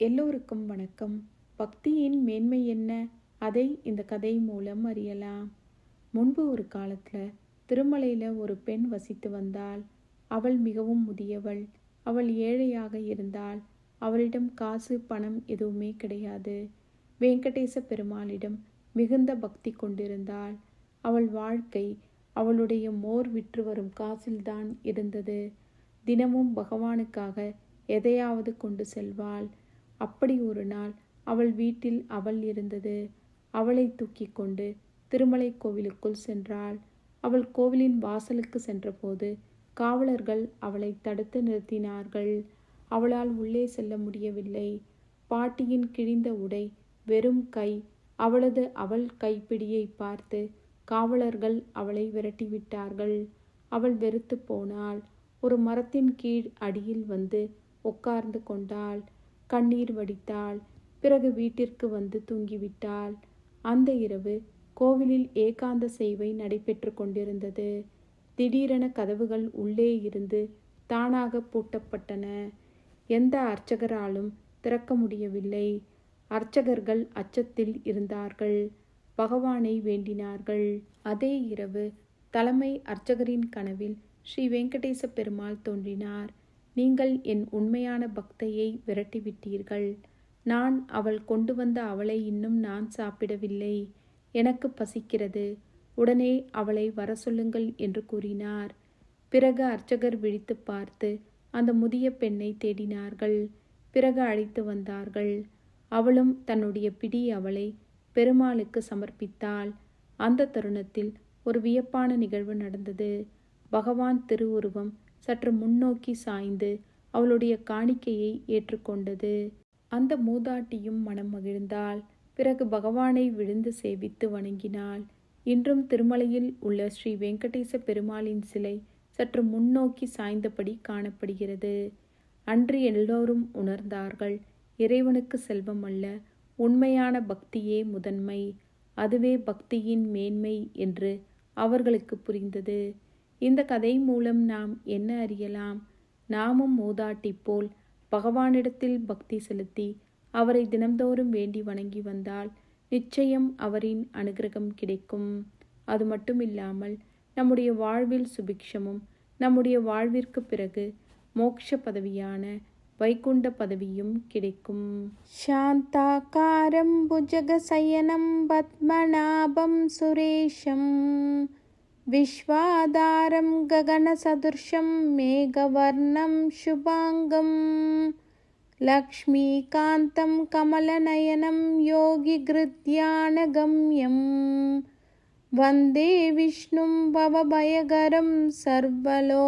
எல்லோருக்கும் வணக்கம். பக்தியின் மேன்மை என்ன? அதை இந்த கதை மூலம் அறியலாம். முன்பு ஒரு காலத்தில் திருமலையில் ஒரு பெண் வசித்து வந்தாள். அவள் மிகவும் முதியவள். அவள் ஏழையாக இருந்தாள். அவளிடம் காசு பணம் எதுவுமே கிடையாது. வெங்கடேச பெருமாளிடம் மிகுந்த பக்தி கொண்டிருந்தாள். அவள் வாழ்க்கை அவளுடைய மோர் விற்று வரும் காசில்தான் இருந்தது. தினமும் பகவானுக்காக எதையாவது கொண்டு செல்வாள். அப்படி ஒரு நாள் அவள் வீட்டில் அவள் இருந்தது. அவளை தூக்கி கொண்டு திருமலை கோவிலுக்குள் சென்றாள். அவள் கோவிலின் வாசலுக்கு சென்றபோது காவலர்கள் அவளை தடுத்து நிறுத்தினார்கள். அவளால் உள்ளே செல்ல முடியவில்லை. பாட்டியின் கிழிந்த உடை வெறும் கை அவளது அவள் கைப்பிடியை பார்த்து காவலர்கள் அவளை விரட்டிவிட்டார்கள். அவள் வெறுத்து போனாள். ஒரு மரத்தின் கீழ் அடியில் வந்து உட்கார்ந்து கொண்டாள். கண்ணீர் வடித்தாள். பிறகு வீட்டிற்கு வந்து தூங்கிவிட்டாள். அந்த இரவு கோவிலில் ஏகாந்த சேவை நடைபெற்று கொண்டிருந்தது. திடீரென கதவுகள் உள்ளே இருந்து தானாக பூட்டப்பட்டன. எந்த அர்ச்சகராலும் திறக்க முடியவில்லை. அர்ச்சகர்கள் அச்சத்தில் இருந்தார்கள். பகவானை வேண்டினார்கள். அதே இரவு தலைமை அர்ச்சகரின் கனவில் ஸ்ரீ வெங்கடேச பெருமாள் தோன்றினார். நீங்கள் என் உண்மையான பக்தையை விரட்டிவிட்டீர்கள். நான் அவள் கொண்டு வந்த அவளை இன்னும் நான் சாப்பிடவில்லை. எனக்கு பசிக்கிறது. உடனே அவளை வர சொல்லுங்கள் என்று கூறினார். பிறகு அர்ச்சகர் விழித்து பார்த்து அந்த முதிய பெண்ணை தேடினார்கள். பிறகு அழைத்து வந்தார்கள். அவளும் தன்னுடைய பிடி அவளை பெருமாளுக்கு சமர்ப்பித்தாள். அந்த தருணத்தில் ஒரு வியப்பான நிகழ்வு நடந்தது. பகவான் திருவுருவம் சற்று முன்னோக்கி சாய்ந்து அவளுடைய காணிக்கையை ஏற்றுக்கொண்டது. அந்த மூதாட்டியும் மனம் மகிழ்ந்தாள். பிறகு பகவானை விழுந்து சேவித்து வணங்கினாள். இன்றும் திருமலையில் உள்ள ஸ்ரீ வெங்கடேச பெருமாளின் சிலை சற்று முன்னோக்கி சாய்ந்தபடி காணப்படுகிறது. அன்று எல்லோரும் உணர்ந்தார்கள் இறைவனுக்கு செல்வம் அல்ல உண்மையான பக்தியே முதன்மை அதுவே பக்தியின் மேன்மை என்று அவர்களுக்கு புரிந்தது. இந்த கதை மூலம் நாம் என்ன அறியலாம்? நாமும் மூதாட்டி போல் பகவானிடத்தில் பக்தி செலுத்தி அவரை தினம்தோறும் வேண்டி வணங்கி வந்தால் நிச்சயம் அவரின் அனுகிரகம் கிடைக்கும். அது மட்டும் இல்லாமல் நம்முடைய வாழ்வில் சுபிக்ஷமும் நம்முடைய வாழ்விற்கு பிறகு மோட்ச பதவியான வைகுண்ட பதவியும் கிடைக்கும். சாந்தாக்காரம் புஜகசயனம் பத்மநாபம் சுரேஷம். विश्वाधारं गगनसदृशं मेघवर्णं शुभाङ्गं लक्ष्मीकान्तं कमलनयनं योगिगृध्यानगम्यं वन्दे विष्णुं भवभयगरं सर्वलोकैकनाथम्